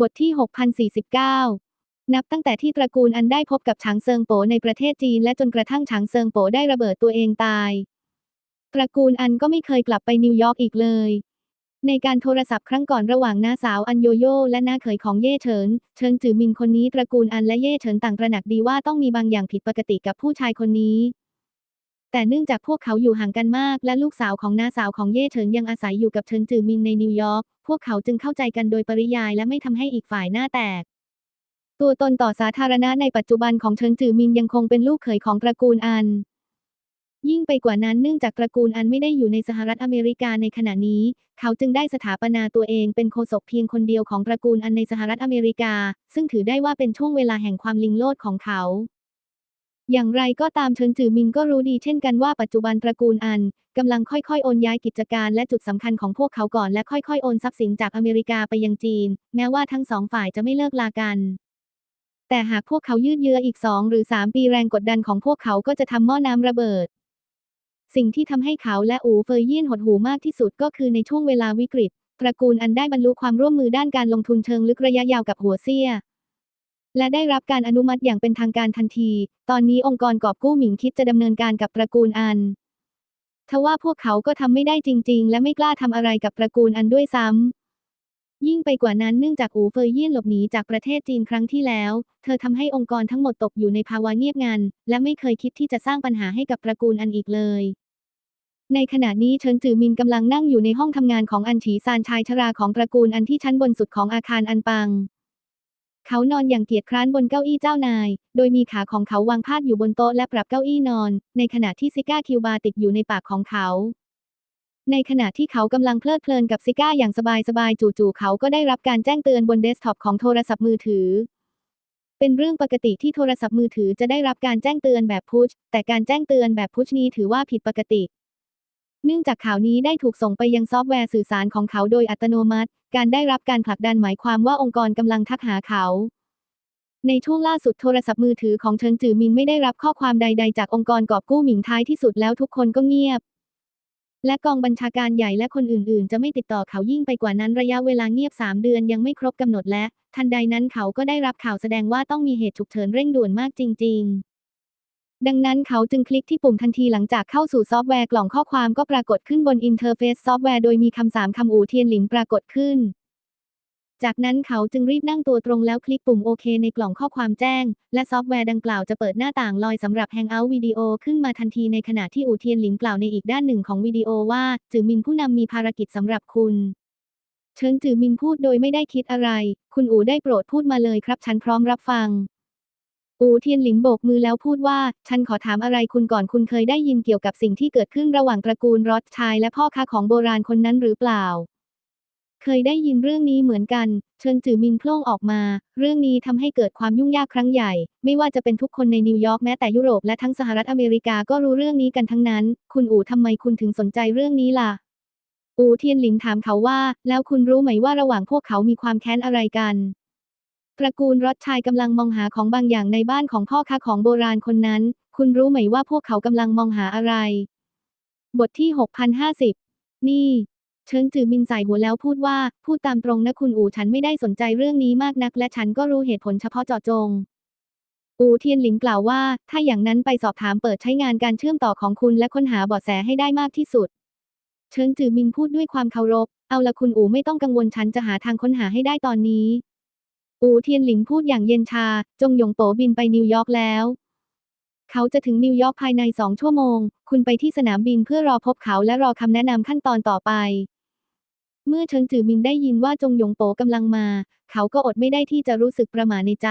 บทที่ 6049 นับตั้งแต่ที่ตระกูลอันได้พบกับฉางเซิงโปในประเทศจีนและจนกระทั่งฉางเซิงโปได้ระเบิดตัวเองตาย ตระกูลอันก็ไม่เคยกลับไปนิวยอร์กอีกเลย ในการโทรศัพท์ครั้งก่อนระหว่างน้าสาวอันโยโย่และน้าเขยของเย่เฉิน เฉินจือมินคนนี้ตระกูลอันและเย่เฉินต่างตระหนักดีว่าต้องมีบางอย่างผิดปกติกับผู้ชายคนนี้ แต่เนื่องจากพวกเขาอยู่ห่างกันมาก และลูกสาวของน้าสาวของเย่เฉินยังอาศัยอยู่กับเฉินจือมินในนิวยอร์ก พวกเขาจึงเข้าใจกันโดยปริยายและไม่ทำให้อีกฝ่ายหน้าแตก ตัวตนต่อสาธารณะในปัจจุบันของเฉินจือมินยังคงเป็นลูกเขยของตระกูลอัน ยิ่งไปกว่านั้นเนื่องจากตระกูลอันไม่ได้อยู่ในสหรัฐอเมริกาในขณะนี้ เขาจึงได้สถาปนาตัวเองเป็นโฆษกเพียงคนเดียวของตระกูลอันในสหรัฐอเมริกา ซึ่งถือได้ว่าเป็นช่วงเวลาแห่งความลิงโลดของเขา อย่างไรก็ตามเฉินจือมินก็รู้ดีเช่นกันว่าปัจจุบันตระกูลอันกำลังค่อยๆ โอนย้ายกิจการและจุดสำคัญของพวกเขาก่อนและค่อยๆ โอนทรัพย์สินจากอเมริกาไปยังจีน แม้ว่าทั้งสองฝ่ายจะไม่เลิกลากัน แต่หากพวกเขายืดเยื้ออีกสองหรือสามปีแรงกดดันของพวกเขาก็จะทำหม้อน้ำระเบิด สิ่งที่ทำให้เขาและอูเฟยเยี่ยนหดหูมากที่สุดก็คือในช่วงเวลาวิกฤต ตระกูลอันได้บรรลุความร่วมมือด้านการลงทุนเชิงลึกระยะยาวกับหัวเซีย และได้รับการอนุมัติอย่างเป็นทางการทันที ตอนนี้องค์กรกอบกู้หมิงคิดจะดำเนินการกับตระกูลอัน ทว่าพวกเขาก็ทำไม่ได้จริง ๆ และไม่กล้าทำอะไรกับตระกูลอันด้วยซ้ำ ยิ่งไปกว่านั้นเนื่องจากอูเฟยเยี่ยนหลบหนีจากประเทศจีนครั้งที่แล้ว เธอทำให้องค์กรทั้งหมดตกอยู่ในภาวะเงียบงัน และไม่เคยคิดที่จะสร้างปัญหาให้กับตระกูลอันอีกเลยในขณะนี้เฉินจือมินกำลังนั่งอยู่ในห้องทำงานของอันฉีซานชายชราของตระกูลอันที่ชั้นบนสุดของอาคารอันปัง เขานอนอย่างเกียจคร้านบนเก้าอี้เจ้านาย โดยมีขาของเขาวางพาดอยู่บนโต๊ะและปรับเก้าอี้นอน ในขณะที่ซิก้าคิวบาติดอยู่ในปากของเขา ในขณะที่เขากำลังเพลิดเพลินกับซิก้าอย่างสบายๆ จู่ๆ เขาก็ได้รับการแจ้งเตือนบนเดสก์ท็อปของโทรศัพท์มือถือ เป็นเรื่องปกติที่โทรศัพท์มือถือจะได้รับการแจ้งเตือนแบบพุช แต่การแจ้งเตือนแบบพุชนี้ถือว่าผิดปกติเนื่องจากข่าวนี้ได้ถูกส่งไปยังซอฟต์แวร์สื่อสารของเขาโดยอัตโนมัติ การได้รับการผลักดันหมายความว่าองค์กรกำลังทักหาเขา ในช่วงล่าสุดโทรศัพท์มือถือของเฉินจือมินไม่ได้รับข้อความใด ๆ จากองค์กรกอบกู้หมิงท้ายที่สุดแล้วทุกคนก็เงียบ และกองบัญชาการใหญ่และคนอื่น ๆ จะไม่ติดต่อเขายิ่งไปกว่านั้นระยะเวลาเงียบ 3 เดือนยังไม่ครบกำหนดและ ทันใดนั้นเขาก็ได้รับข่าวแสดงว่าต้องมีเหตุฉุกเฉินเร่งด่วนมากจริง ๆ ดังนั้นเขาจึงคลิกที่ปุ่มทันทีหลังจากเข้าสู่ซอฟต์แวร์กล่องข้อความก็ปรากฏขึ้นบนอินเทอร์เฟซซอฟต์แวร์โดยมีคำสามคำอูเทียนหลินปรากฏขึ้น จากนั้นเขาจึงรีบนั่งตัวตรงแล้วคลิกปุ่มโอเคในกล่องข้อความแจ้ง และซอฟต์แวร์ดังกล่าวจะเปิดหน้าต่างลอยสำหรับ Hangout วิดีโอขึ้นมาทันทีในขณะที่อูเทียนหลินกล่าวในอีกด้านหนึ่งของวิดีโอว่าจือมินผู้นำมีภารกิจสำหรับคุณเชิญจือมินพูดโดยไม่ได้คิดอะไร คุณอูได้โปรดพูดมาเลยครับ ฉันพร้อมรับฟัง อูเทียนหลินโบกมือแล้วพูดว่า ฉันขอถามอะไรคุณก่อนคุณเคยได้ยินเกี่ยวกับสิ่งที่เกิดขึ้นระหว่างตระกูลรอดชายและพ่อค้าของโบราณคนนั้นหรือเปล่า เคยได้ยินเรื่องนี้เหมือนกัน เชิญจือมินโพล่งออกมา เรื่องนี้ทำให้เกิดความยุ่งยากครั้งใหญ่ ไม่ว่าจะเป็นทุกคนในนิวยอร์กแม้แต่ยุโรปและทั้งสหรัฐอเมริกาก็รู้เรื่องนี้กันทั้งนั้น คุณอู๋ทำไมคุณถึงสนใจเรื่องนี้ล่ะ อูเทียนหลินถามเขาว่า แล้วคุณรู้ไหมว่าระหว่างพวกเขามีความแค้นอะไรกัน ตระกูลรอดชายกำลังมองหาของบางอย่างในบ้านของพ่อค้าของโบราณคนนั้น คุณรู้ไหมว่าพวกเขากำลังมองหาอะไร บทที่ 6050 นี่ เชิญจือมินใส่หัวแล้วพูดว่า พูดตามตรงนะคุณอู่ฉันไม่ได้สนใจเรื่องนี้มากนัก และฉันก็รู้เหตุผลเฉพาะเจาะจง อูเทียนหลินกล่าวว่า ถ้าอย่างนั้นไปสอบถามเปิดใช้งานการเชื่อมต่อของคุณและค้นหาเบาะแสให้ได้มากที่สุด เชิญจือมินพูดด้วยความเคารพ เอาละคุณอู่ไม่ต้องกังวลฉันจะหาทางค้นหาให้ได้ตอนนี้ อูเทียนหลินพูดอย่างเย็นชา จงหยงโปบินไปนิวยอร์กแล้ว เขาจะถึงนิวยอร์กภายในสองชั่วโมง คุณไปที่สนามบินเพื่อรอพบเขาและรอคำแนะนำขั้นตอนต่อไป เมื่อเฉิงจือมินได้ยินว่าจงหยงโปกำลังมา เขาก็อดไม่ได้ที่จะรู้สึกประหม่าในใจ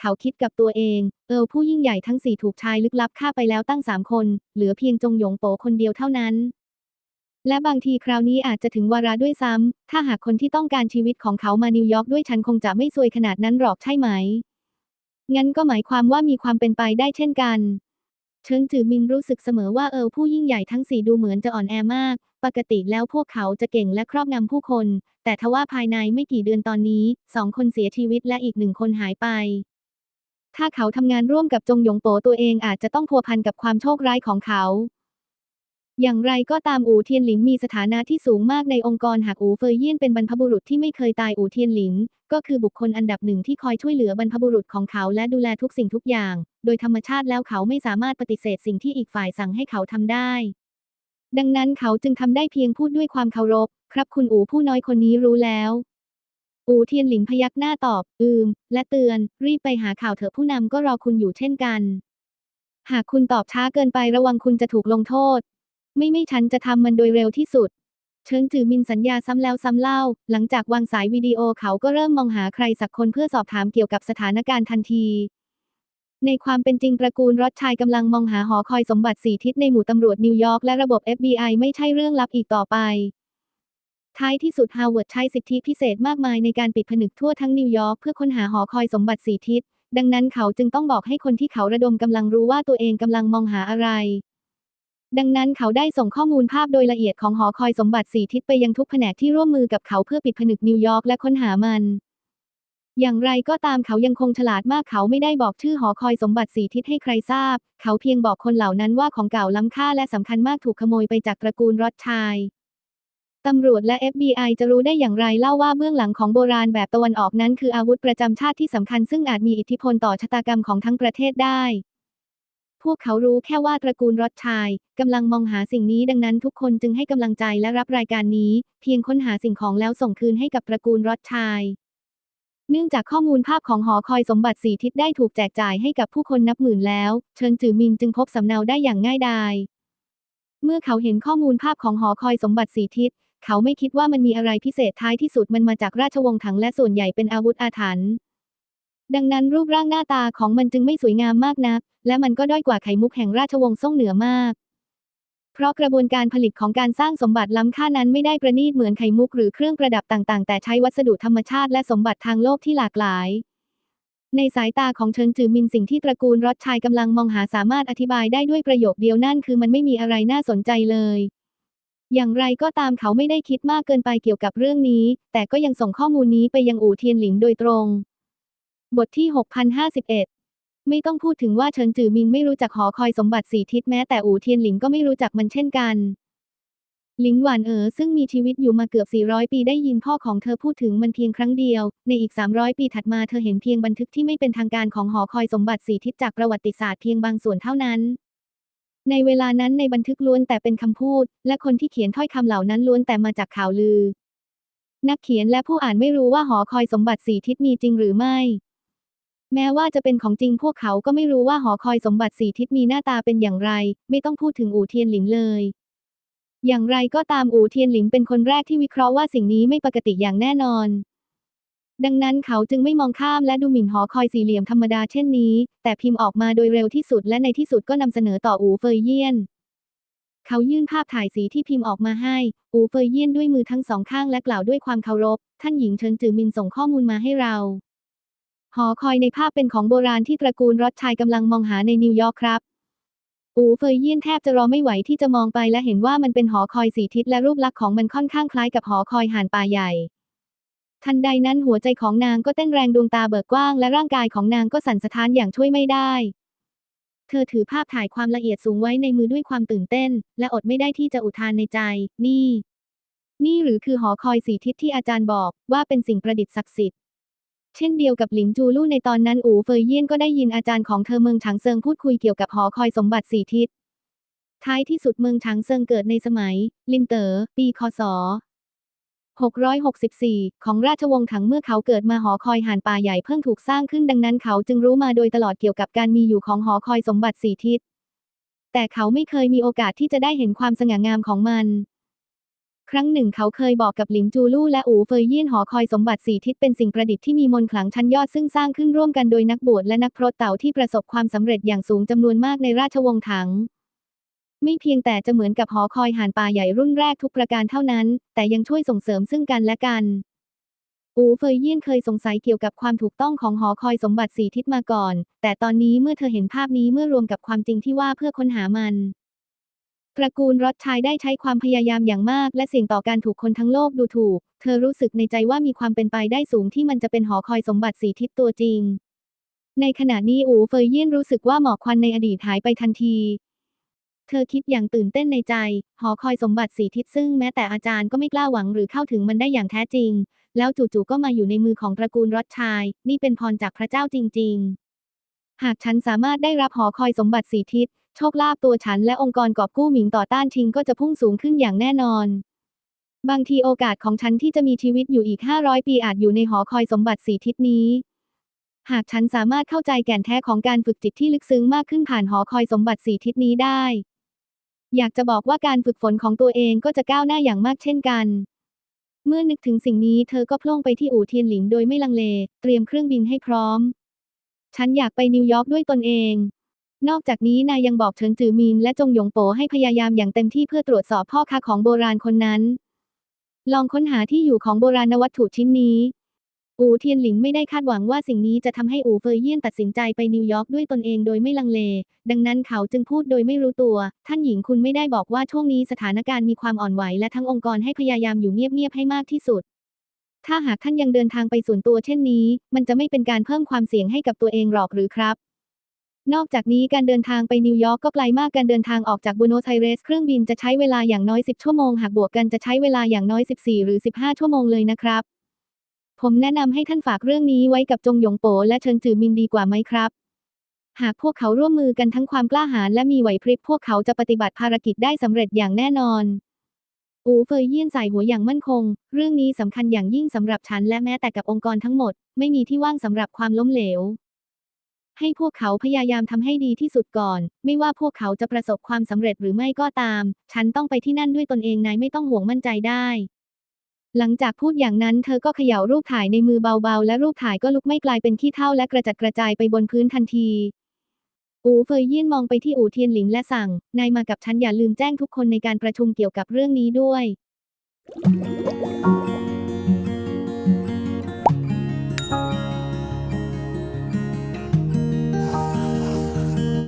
เขาคิดกับตัวเอง เออผู้ยิ่งใหญ่ทั้งสี่ถูกชายลึกลับฆ่าไปแล้วตั้งสามคน เหลือเพียงจงหยงโปคนเดียวเท่านั้น และบางทีคราวนี้อาจจะถึงวาระด้วยซ้ำ ถ้าหากคนที่ต้องการชีวิตของเขามานิวยอร์กด้วยฉันคงจะไม่ซวยขนาดนั้นหรอกใช่ไหม งั้นก็หมายความว่ามีความเป็นไปได้เช่นกัน เชิงจือมินรู้สึกเสมอว่าเออผู้ยิ่งใหญ่ทั้งสี่ดูเหมือนจะอ่อนแอมาก ปกติแล้วพวกเขาจะเก่งและครอบงำผู้คน แต่ทว่าภายในไม่กี่เดือนตอนนี้สองคนเสียชีวิตและอีกหนึ่งคนหายไปถ้าเขาทำงานร่วมกับจงหยงโปตัวเองอาจจะต้องพัวพันกับความโชคร้ายของเขา อย่างไรก็ตามอู่เทียนหลินมีสถานะที่สูงมากในองค์กรหากอู่เฟยเยี่ยนเป็นบรรพบุรุษที่ไม่เคยตายอู่เทียนหลินก็คือบุคคลอันดับหนึ่งที่คอยช่วยเหลือบรรพบุรุษของเขาและดูแลทุกสิ่งทุกอย่าง โดยธรรมชาติแล้วเขาไม่สามารถปฏิเสธสิ่งที่อีกฝ่ายสั่งให้เขาทำได้ ดังนั้นเขาจึงทำได้เพียงพูดด้วยความเคารพ ครับคุณอู่ผู้น้อยคนนี้รู้แล้วอู่เทียนหลินพยักหน้าตอบ อืม และเตือน รีบไปหาข่าวเถอะผู้นำก็รอคุณอยู่เช่นกัน หากคุณตอบช้าเกินไประวังคุณจะถูกลงโทษ ไม่ไม่ฉันจะทำมันโดยเร็วที่สุด เชิงจือมินสัญญาซ้ำแล้วซ้ำเล่า หลังจากวางสายวิดีโอเขาก็เริ่มมองหาใครสักคนเพื่อสอบถามเกี่ยวกับสถานการณ์ทันที ในความเป็นจริงตระกูลรอดชายกำลังมองหาหอคอยสมบัติสีทิศในหมู่ตำรวจนิวยอร์กและระบบ FBI ไม่ใช่เรื่องลับอีกต่อไปท้ายที่สุดฮาวเวิร์ดใช้สิทธิพิเศษมากมายในการปิดผนึกทั่วทั้งนิวยอร์กเพื่อค้นหาหอคอยสมบัติสีทิศ ดังนั้นเขาจึงต้องบอกให้คนที่เขาระดมกำลังรู้ว่าตัวเองกำลังมองหาอะไร ดังนั้นเขาได้ส่งข้อมูลภาพโดยละเอียดของหอคอยสมบัติสีทิศไปยังทุกแผนกที่ร่วมมือกับเขาเพื่อปิดผนึกนิวยอร์กและค้นหามัน อย่างไรก็ตามเขายังคงฉลาดมากเขาไม่ได้บอกชื่อหอคอยสมบัติสีทิศให้ใครทราบ เขาเพียงบอกคนเหล่านั้นว่าของเก่าล้ำค่าและสำคัญมากถูกขโมยไปจากตระกูลรอดชายตำรวจและ FBI จะรู้ได้อย่างไรเล่าว่าเบื้องหลังของโบราณแบบตะวันออกนั้นคืออาวุธประจำชาติที่สำคัญซึ่งอาจมีอิทธิพลต่อชะตากรรมของทั้งประเทศได้ พวกเขารู้แค่ว่าตระกูลรอดชายกำลังมองหาสิ่งนี้ดังนั้นทุกคนจึงให้กำลังใจและรับรายการนี้ เพียงค้นหาสิ่งของแล้วส่งคืนให้กับตระกูลรอดชาย เนื่องจากข้อมูลภาพของหอคอยสมบัติสีทิศได้ถูกแจกจ่ายให้กับผู้คนนับหมื่นแล้ว เชิญจือมินจึงพบสำเนาได้อย่างง่ายดาย เมื่อเขาเห็นข้อมูลภาพของหอคอยสมบัติสีทิศ เขาไม่คิดว่ามันมีอะไรพิเศษท้ายที่สุดมันมาจากราชวงศ์ถังและส่วนใหญ่เป็นอาวุธอาถรรพ์ ดังนั้นรูปร่างหน้าตาของมันจึงไม่สวยงามมากนัก และมันก็ด้อยกว่าไข่มุกแห่งราชวงศ์ซ่งเหนือมาก เพราะกระบวนการผลิตของการสร้างสมบัติล้ำค่านั้นไม่ได้ประณีตเหมือนไข่มุกหรือเครื่องประดับต่างๆ แต่ใช้วัสดุธรรมชาติและสมบัติทางโลกที่หลากหลาย ในสายตาของเชิญจือมินสิ่งที่ตระกูลรอดชายกำลังมองหาสามารถอธิบายได้ด้วยประโยคเดียวนั่นคือมันไม่มีอะไรน่าสนใจเลยอย่างไรก็ตามเขาไม่ได้คิดมากเกินไปเกี่ยวกับเรื่องนี้ แต่ก็ยังส่งข้อมูลนี้ไปยังอู่เทียนหลินโดยตรง บทที่ 6051 ไม่ต้องพูดถึงว่าเฉินจือมินไม่รู้จักหอคอยสมบัติสีทิศแม้แต่อู่เทียนหลินก็ไม่รู้จักมันเช่นกัน หลิงหวานเอ๋อซึ่งมีชีวิตอยู่มาเกือบ 400 ปีได้ยินพ่อของเธอพูดถึงมันเพียงครั้งเดียว ในอีก 300 ปีถัดมาเธอเห็นเพียงบันทึกที่ไม่เป็นทางการของหอคอยสมบัติสีทิศจากประวัติศาสตร์เพียงบางส่วนเท่านั้นในเวลานั้นในบันทึกล้วนแต่เป็นคำพูด และคนที่เขียนถ้อยคำเหล่านั้นล้วนแต่มาจากข่าวลือ นักเขียนและผู้อ่านไม่รู้ว่าหอคอยสมบัติสีทิศมีจริงหรือไม่ แม้ว่าจะเป็นของจริงพวกเขาก็ไม่รู้ว่าหอคอยสมบัติสีทิศมีหน้าตาเป็นอย่างไร ไม่ต้องพูดถึงอู่เทียนหลินเลย อย่างไรก็ตามอู่เทียนหลินเป็นคนแรกที่วิเคราะห์ว่าสิ่งนี้ไม่ปกติอย่างแน่นอน ดังนั้นเขาจึงไม่มองข้ามและดูหมิ่นหอคอยสี่เหลี่ยมธรรมดาเช่นนี้ แต่พิมพ์ออกมาโดยเร็วที่สุดและในที่สุดก็นำเสนอต่ออู่เฟยเยี่ยน เขายื่นภาพถ่ายสีที่พิมพ์ออกมาให้ อูเฟยเยี่ยนด้วยมือทั้งสองข้างและกล่าวด้วยความเคารพ ท่านหญิงเชิญจือมินส่งข้อมูลมาให้เรา หอคอยในภาพเป็นของโบราณที่ตระกูลรอดชายกำลังมองหาในนิวยอร์กครับอูเฟยเยี่ยนแทบจะรอไม่ไหวที่จะมองไปและเห็นว่ามันเป็นหอคอยสีทิศและรูปลักษณ์ของมันค่อนข้างคล้ายกับหอคอยห่านป่าใหญ่ ทันใดนั้นหัวใจของนางก็เต้นแรงดวงตาเบิกกว้างและร่างกายของนางก็สั่นสะท้านอย่างช่วยไม่ได้ เธอถือภาพถ่ายความละเอียดสูงไว้ในมือด้วยความตื่นเต้น และอดไม่ได้ที่จะอุทานในใจ นี่ นี่หรือคือหอคอยสีทิศที่อาจารย์บอกว่าเป็นสิ่งประดิษฐ์ศักดิ์สิทธิ์ เช่นเดียวกับหลิงจูลู่ในตอนนั้นอูเฟยเยี่ยนก็ได้ยินอาจารย์ของเธอเมืองฉางเซิงพูดคุยเกี่ยวกับหอคอยสมบัติสี่ทิศ ท้ายที่สุดเมืองฉางเซิงเกิดในสมัย ลินเตอ๋อปีคศ 664 ของราชวงศ์ถังเมื่อเขาเกิดมาหอคอยห่านป่าใหญ่เพิ่งถูกสร้างขึ้นดังนั้นเขาจึงรู้มาโดยตลอดเกี่ยวกับการมีอยู่ของหอคอยสมบัติสี่ทิศ แต่เขาไม่เคยมีโอกาสที่จะได้เห็นความสง่างามของมัน ครั้งหนึ่งเขาเคยบอกกับหลิงจูลู่และอูเฟยเยี่ยนหอคอยสมบัติสีทิศเป็นสิ่งประดิษฐ์ที่มีมนต์ขลังชั้นยอดซึ่งสร้างขึ้นร่วมกันโดยนักบวชและนักพรตเต่าที่ประสบความสำเร็จอย่างสูงจำนวนมากในราชวงศ์ถัง ไม่เพียงแต่จะเหมือนกับหอคอยหานป่าใหญ่รุ่นแรกทุกประการเท่านั้น แต่ยังช่วยส่งเสริมซึ่งกันและกัน อูเฟยเยี่ยนเคยสงสัยเกี่ยวกับความถูกต้องของหอคอยสมบัติสีทิศมาก่อน แต่ตอนนี้เมื่อเธอเห็นภาพนี้เมื่อรวมกับความจริงที่ว่าเพื่อค้นหามัน ตระกูลรอดชายได้ใช้ความพยายามอย่างมาก และเสี่ยงต่อการถูกคนทั้งโลกดูถูก เธอรู้สึกในใจว่ามีความเป็นไปได้สูงที่มันจะเป็นหอคอยสมบัติสีทิศตัวจริง ในขณะนี้อูเฟยเยี่ยนรู้สึกว่าหมอกควันในอดีตหายไปทันที เธอคิดอย่างตื่นเต้นในใจ หอคอยสมบัติสีทิศซึ่งแม้แต่อาจารย์ก็ไม่กล้าหวังหรือเข้าถึงมันได้อย่างแท้จริง แล้วจู่ๆก็มาอยู่ในมือของตระกูลรอดชายนี่เป็นพรจากพระเจ้าจริง ๆ หากฉันสามารถได้รับหอคอยสมบัติสีทิศ โชคลาภตัวฉันและองค์กรกอบกู้หมิงต่อต้านชิงก็จะพุ่งสูงขึ้นอย่างแน่นอน บางทีโอกาสของฉันที่จะมีชีวิตอยู่อีก 500 ปีอาจอยู่ในหอคอยสมบัติสีทิศนี้ หากฉันสามารถเข้าใจแก่นแท้ของการฝึกจิตที่ลึกซึ้งมากขึ้นผ่านหอคอยสมบัติสีทิศนี้ได้ อยากจะบอกว่าการฝึกฝนของตัวเองก็จะก้าวหน้าอย่างมากเช่นกันเมื่อนึกถึงสิ่งนี้เธอก็พล่งไปที่อู่เทียนหลิงโดยไม่ลังเล เตรียมเครื่องบินให้พร้อม ฉันอยากไปนิวยอร์กด้วยตนเอง นอกจากนี้นายยังบอกเฉินจือมินและจงหยงโปให้พยายามอย่างเต็มที่เพื่อตรวจสอบพ่อค้าของโบราณคนนั้น ลองค้นหาที่อยู่ของโบราณวัตถุชิ้นนี้ อูเทียนหลิงไม่ได้คาดหวังว่าสิ่งนี้จะทำให้อูเฟยเยี่ยนตัดสินใจไปนิวยอร์กด้วยตนเองโดยไม่ลังเล ดังนั้นเขาจึงพูดโดยไม่รู้ตัว ท่านหญิงคุณไม่ได้บอกว่าช่วงนี้สถานการณ์มีความอ่อนไหวและทั้งองค์กรให้พยายามอยู่เงียบๆให้มากที่สุดถ้าหากท่านยังเดินทางไปส่วนตัวเช่นนี้ มันจะไม่เป็นการเพิ่มความเสี่ยงให้กับตัวเองหรอกหรือครับ นอกจากนี้การเดินทางไปนิวยอร์กก็ไกลมากการเดินทางออกจากบูโนสไอเรสเครื่องบินจะใช้เวลาอย่างน้อย 10 ชั่วโมง หากบวกกันจะใช้เวลาอย่างน้อย 14 หรือ 15 ชั่วโมงเลยนะครับ ผมแนะนำให้ท่านฝากเรื่องนี้ไว้กับจงหยงโปและเชิงจือมินดีกว่าไหมครับ หากพวกเขาร่วมมือกันทั้งความกล้าหาญและมีไหวพริบพวกเขาจะปฏิบัติภารกิจได้สำเร็จอย่างแน่นอนอูเฟยเยี่ยนใส่หัวอย่างมั่นคง เรื่องนี้สำคัญอย่างยิ่งสำหรับฉันและแม้แต่กับองค์กรทั้งหมด ไม่มีที่ว่างสำหรับความล้มเหลว ให้พวกเขาพยายามทำให้ดีที่สุดก่อน ไม่ว่าพวกเขาจะประสบความสำเร็จหรือไม่ก็ตาม ฉันต้องไปที่นั่นด้วยตนเองนายไม่ต้องห่วงมั่นใจได้ หลังจากพูดอย่างนั้นเธอก็เขย่ารูปถ่ายในมือเบาๆ และรูปถ่ายก็ลุกไม่กลายเป็นขี้เถ้าและกระจัดกระจายไปบนพื้นทันที อูเฟยเยี่ยนมองไปที่อูเทียนหลิงและสั่ง นายมากับฉันอย่าลืมแจ้งทุกคนในการประชุมเกี่ยวกับเรื่องนี้ด้วย